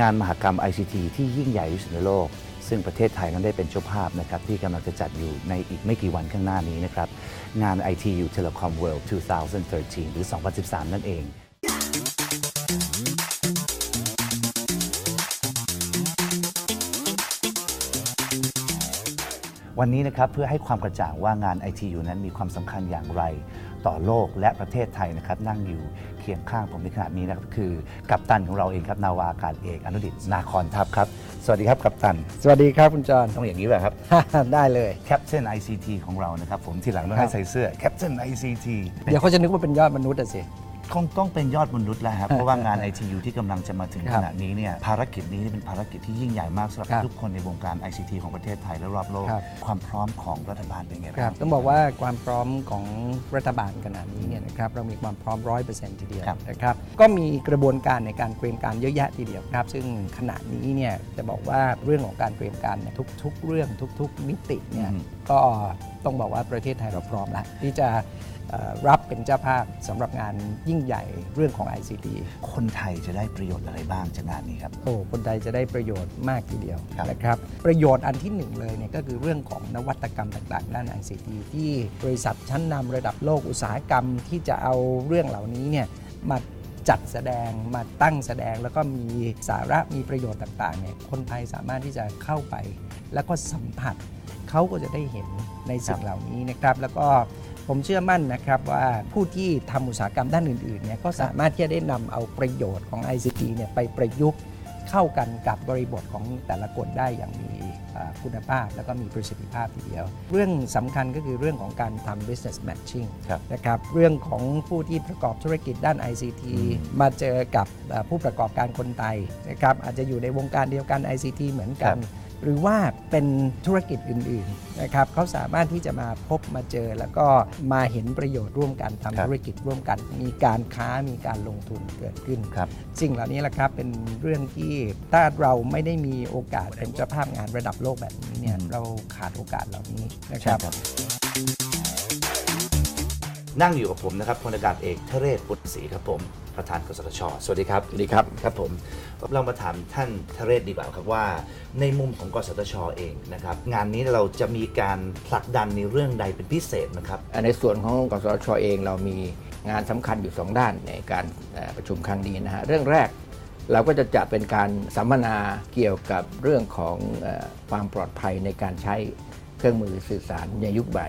งานมหกรรม ICT ที่ยิ่งใหญ่ที่สุดในโลก ซึ่งประเทศไทยนั้นได้เป็นเจ้าภาพนะครับที่กำลังจะจัดอยู่ในอีกไม่กี่วันข้างหน้านี้นะครับ งาน ITU Telecom World 2013 หรือ 2013 นั่นเองวันนี้นะครับเพื่อให้ความกระจ่างว่างาน ITU นั้นมีความสำคัญอย่างไร ต่อโลกและประเทศไทยนะครับนั่งอยู่ เคียงข้างผมในขณะนี้นะครับคือกัปตันของเราเองครับนาวาอากาศเอกอนุดิตนาคอนทัพครับ สวัสดีครับกัปตัน สวัสดีครับคุณจอห์น ต้องอย่างนี้แบบครับ ได้เลย Captain ICT ของเรานะครับผมทีหลังต้องครัให้บใส่เสื้อ Captain ICT เดี๋ยวเขาจะนึกว่าเป็นยอดมนุษย์อะสิ คงต้องเป็นยอดมนุษย์แล้วครับเพราะว่างาน ITU ที่กำลังจะมาถึงคขรับณะนี้เนี่ยภารกิจนี้เป็นภารกิจที่ยิ่งใหญ่มากสำหรับครับทุกคนในวงการ ICT ของประเทศไทยและรอบโลกครับความพร้อมของรัฐบาลเป็นไงคบ้ารับงต้องบอกว่าความพร้อมของรัฐบาลขณะนี้เนี่ยนะครับเรามีความพร้อมร้อยเปอร์เซ็นต์ทีเดียวครับนะครับก็มีกระบวนการในการเตรียมการเยอะแยะทีเดียวครับ ซึ่งขณะนี้เนี่ยจะบอกว่าเรื่องของการเตรียมการเนี่ยทุก ๆ เรื่องทุก ๆ มิติเนี่ยอืมก็ต้องบอกว่าประเทศไทยเราพร้อมแล้วที่จะเอ่อรับเป็นเจ้าภาพสำหรับงานยิ่งใหญ่เรื่องของ ICT คนไทยจะได้ประโยชน์อะไรบ้างจากงานนี้ครับโอ้คนไทยจะได้ประโยชน์มากทีเดียวครับนะครับประโยชน์อันที่หนึ่งเลยเนี่ยก็คือเรื่องของนวัตกรรมต่างๆ ด้าน ICT ที่บริษัทชั้นนำระดับโลกอุตสาหกรรมที่จะเอาเรื่องเหล่านี้เนี่ยมาจัดแสดงมาตั้งแสดงแล้วก็มีสาระมีประโยชน์ต่างๆเนี่ยคนไทยสามารถที่จะเข้าไปแล้วก็สัมผัส เขาก็จะได้เห็นในสิ่งเหล่านี้นะครับ แล้วก็ผมเชื่อมั่นนะครับว่าผู้ที่ทำอุตสาหกรรมด้านอื่นๆเนี่ยก็สามารถที่จะได้นำเอาประโยชน์ของ ICT เนี่ยไปประยุกต์เข้ากันกับบริบทของแต่ละคนได้อย่างมีอ่าคุณภาพ แล้วก็มีประสิทธิภาพทีเดียว เรื่องสำคัญก็คือเรื่องของการทำ business matching ครับนะครับเรื่องของผู้ที่ประกอบธุรกิจด้าน ICT อืมมาเจอกับเอ่อผู้ประกอบการคนไทยนะครับอาจจะอยู่ในวงการเดียวกัน ICT เหมือนกัน หรือว่าเป็นธุรกิจอื่นๆนะครับเขาสามารถที่จะมาพบมาเจอ แล้วก็มาเห็นประโยชน์ร่วมกันครัทำบธุรกิจร่วมกัน มีการค้ามีการลงทุนเกิดขึ้นครับสิ่งเหล่านี้แหละครับเป็นเรื่องที่ถ้าเราไม่ได้มีโอกาสเป็นเจ้าภาพงานระดับโลกแบบนี้เนี่ยอืมเราขาดโอกาสเหล่านี้นะคใช่รับครับ นั่งอยู่กับผมนะครับพลอากาศเอกทเรศปุตศรีครับผมประธานกสทช สวัสดีครับ สวัสดีครับ ครับผม เรามาถามท่านทเรศดีกว่าครับว่า ในมุมของกสทช เองนะครับ งานนี้เราจะมีการผลักดันในเรื่องใดเป็นพิเศษนะครับ ในส่วนของกสทช เองเรามีงานสำคัญอยู่ 2 ด้านในการเอ่อประชุมครั้งนี้นะฮะ เรื่องแรกเราก็จะจัดเป็นการสัมมนาเกี่ยวกับเรื่องของเออความปลอดภัยในการใช้เครื่องมือสื่อสารในยุคใหม่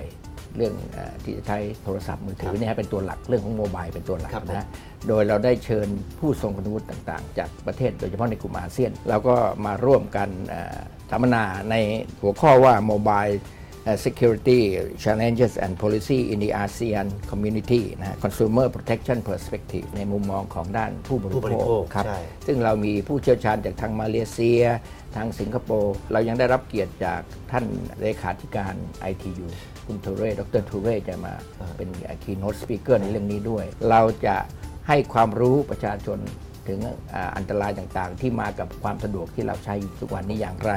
เรื่องเออที่จะใช้โทรศัพท์มือถือเนี่ยฮะเป็นตัวหลักเรื่องของโมบายเป็นตัวหลักครับผมนะฮะโดยเราได้เชิญผู้ทรงคุณวุฒิต่างๆ จากประเทศโดยเฉพาะในกลุ่มอาเซียนเราก็มาร่วมกันเอ่อสัมมนาในหัวข้อว่าโมบาย uh, security challenges and policy in the ASEAN community นะฮะ consumer protection perspective ในมุมมองของด้านผู้บริผู้บริโภโภคคครับใช่ซึ่งเรามีผู้เชี่ยวชาญจากทางมาเลเซีย ทางสิงคโปร์ เรายังได้รับเกียรติจากท่านเลขาธิการ ITU คุณทูเร่ดรทูเร่จะมาเป็น keynote speaker ในเรื่องนี้ด้วย เราจะให้ความรู้ประชาชนถึงอ่าอันตรายต่างๆ ที่มากับความสะดวกที่เราใช้อยู่ทุกวันนี้อย่างไร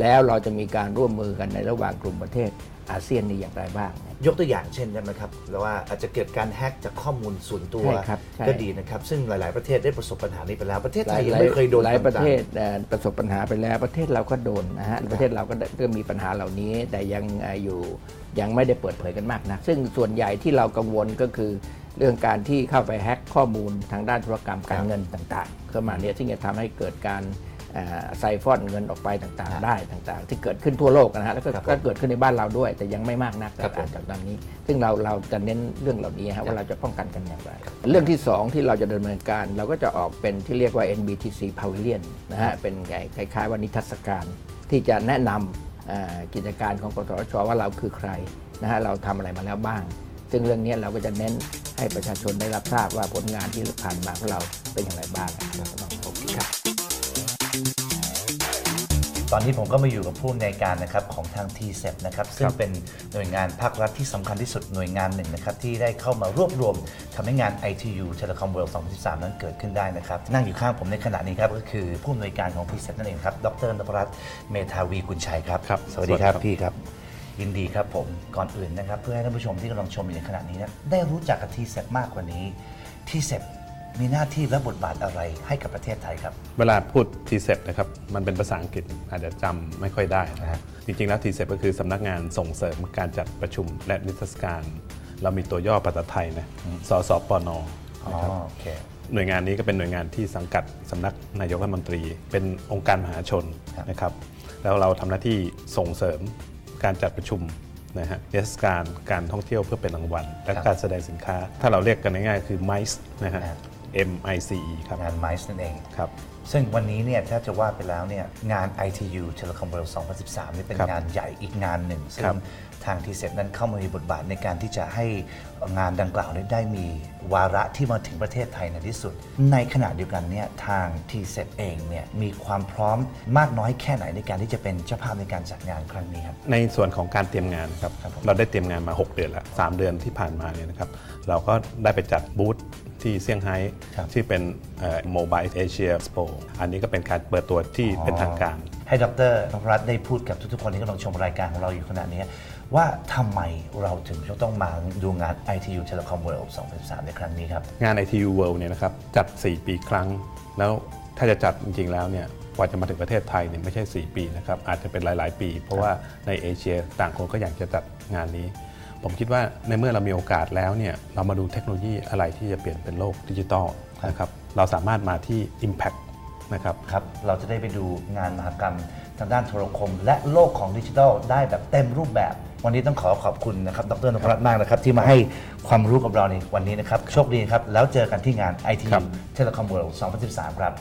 แล้วเราจะมีการร่วมมือกันในระหว่างกลุ่มประเทศ อาเซียนนี้อย่างไรบ้าง ยกตัวอย่างเช่นได้ไหมครับแล้วว่าอาจจะเกิดการแฮ็กจากข้อมูลส่วนตัวใช่ครับใช่ ก็ดีนะครับ ซึ่งหลาย ๆ ประเทศได้ประสบปัญหานี้ไปแล้ว ประเทศหไทลายยยังไม่เคยโดนหลายประต่างๆเทศเอ่อประสบปัญหาไปแล้วประเทศเราก็โดนนะฮะประเทศเราก็ได้ก็มีปัญหาเหล่านี้ แต่ยังเอ่ออยู่ยังไม่ได้เปิดเผยกันมากนะซึ่งส่วนใหญ่ที่เรากังวลก็คือ เรื่องการที่เข้าไปแฮ็กข้อมูลทางด้านธุรกรรมการเงินต่างๆเข้ามาเนี่ยซึ่งจะทำให้เกิดการเอ่อ ไซฟอนเงินออกไปต่างครับๆได้ต่างๆ ที่เกิดขึ้นทั่วโลกนะฮะแล้วก็ครับผมก็เกิดขึ้นในบ้านเราด้วย แต่ยังไม่มากนักครับผมจากตอนนี้ ซึ่งเราเราจะเน้นเรื่องเหล่านี้ฮะว่าเราจะป้องกันกันอย่างไร เรื่องที่ 2 ที่เราจะดำเนินการเราก็จะออกเป็นที่เรียกว่า NBTC Pavilion นะฮะเป็นไงคล้ายๆว่านิทรรศการที่จะแนะนำเอ่อกิจการของกสทชว่าเราคือใครนะฮะเราทำอะไรมาแล้วบ้าง ซึ่งเรื่องนี้เราก็จะเน้นให้ประชาชนได้รับทราบว่าผลงานที่ผ่านมาของเราเป็นอย่างไรบ้างนะครับขอบคุณครับ ตอนนี้ผมก็มาอยู่กับผู้อำนวยการนะครับของทาง t c e p นะครับซึ่งเป็นหน่วยงานภาครัฐที่สำคัญที่สุดหน่วยงานหนึ่งนะครับที่ได้เข้ามารวบรวมทำให้งาน ITU Telecom World 2013 นั้นเกิดขึ้นได้นะครับนั่งอยู่ข้างผมในขณะนี้ครับก็คือผู้อำนวยการของ t c e p นั่นเองครับดรนพรัตน์เมธาวีกุลชัยครับ ครับสวัสดีครับสวัสดีครับ พี่ครับ ยินดีครับผมก่อนอื่นนะครับ เพื่อให้ท่านผู้ชมที่กำลังชมอยู่ในขณะนี้นะได้รู้จักกับ t c e p มากกว่านี้ t c e p มีหน้าที่และบทบาทอะไรให้กับประเทศไทยครับ เวลาพูด t c e p นะครับ มันเป็นภาษาอังกฤษอาจจะจำไม่ค่อยได้นะฮะจริงๆแล้ว t c e p ก็คือสำนักงานส่งเสริมการจัดประชุมและนิทรรศการ เรามีตัวย่อภาษาไทยนะสสปนอ๋อนะครับ โอเค หน่วยงานนี้ก็เป็นหน่วยงานที่สังกัดสำนักนายกรัฐมนตรี เป็นองค์การมหาชนครับนะครับ แล้วเราทำหน้าที่ส่งเสริมการจัดประชุมนะฮะนิทรรศการการท่องเที่ยวเพื่อเป็นรางวัล และการแสดงสินค้า ถ้าเราเรียกกันง่ายๆคือ MICE นะฮะครับ M I C E ครับงานไมซ์นั่นเองครับ ซึ่งวันนี้เนี่ยถ้าจะว่าไปแล้วเนี่ยงาน ITU Telecom World 2013 นี่เป็นครับงานใหญ่อีกงานหนึ่ง ซึ่ครังบทางทีเซ็นั้นเข้ามามีบทบาทในการที่จะให้งานดังกล่าวนี้ได้มีวาระที่มาถึงประเทศไทยในที่สุด ในขณะเดียวกันเนี่ยทางทีเซ็เองเนี่ยมีความพร้อมมากน้อยแค่ไหนในการที่จะเป็นเจ้าภาพในการจัดงานครั้งนี้ครับในส่วนของการเตรียมงานครับครับผมเราได้เตรียมงานมา 6 เดือนแล้ว3เดือนที่ผ่านมาเนี่ยนะครับเราก็ได้ไปจัดบูธที่เซี่ยงไฮ้ครับที่เป็นโมบายเอเชียสโปอันนี้ก็เป็นการเปิดตัวที่เป็นทางการ ให้ดรนพรัตน์ได้พูดกับทุกๆคนที่กำลังชมรายการของเราอยู่ขณะนี้ ว่าทำไมเราถึงต้องมาดูงาน ITU Telecom World 2013 ในครั้งนี้ครับ งาน ITU World เนี่ยนะครับจัด 4 ปีครั้ง แล้วถ้าจะจัดจริงๆแล้วเนี่ยกว่าจะมาถึงประเทศไทยเนี่ยไม่ใช่ 4 ปีนะครับอาจจะเป็นหลาย ๆ ปี เพราะว่าในเอเชียต่างคนก็อยากจะจัดงานนี้ ผมคิดว่าในเมื่อเรามีโอกาสแล้วเนี่ยเรามาดูเทคโนโลยีอะไรที่จะเปลี่ยนเป็นโลกดิจิตอลนะครับเราสามารถมาที่ Impact นะครับครับเราจะได้ไปดูงานมหกรรมทางด้านโทรคม และโลกของดิจิทัลได้แบบเต็มรูปแบบ วันนี้ต้องขอขอบคุณนะครับ ดรนพรัตน์มากนะครับ ที่มาให้ความรู้กับเราในวันนี้นะครับ โชคดีครับ แล้วเจอกันที่งาน ITU ครับ Telecom World 2013 ครับ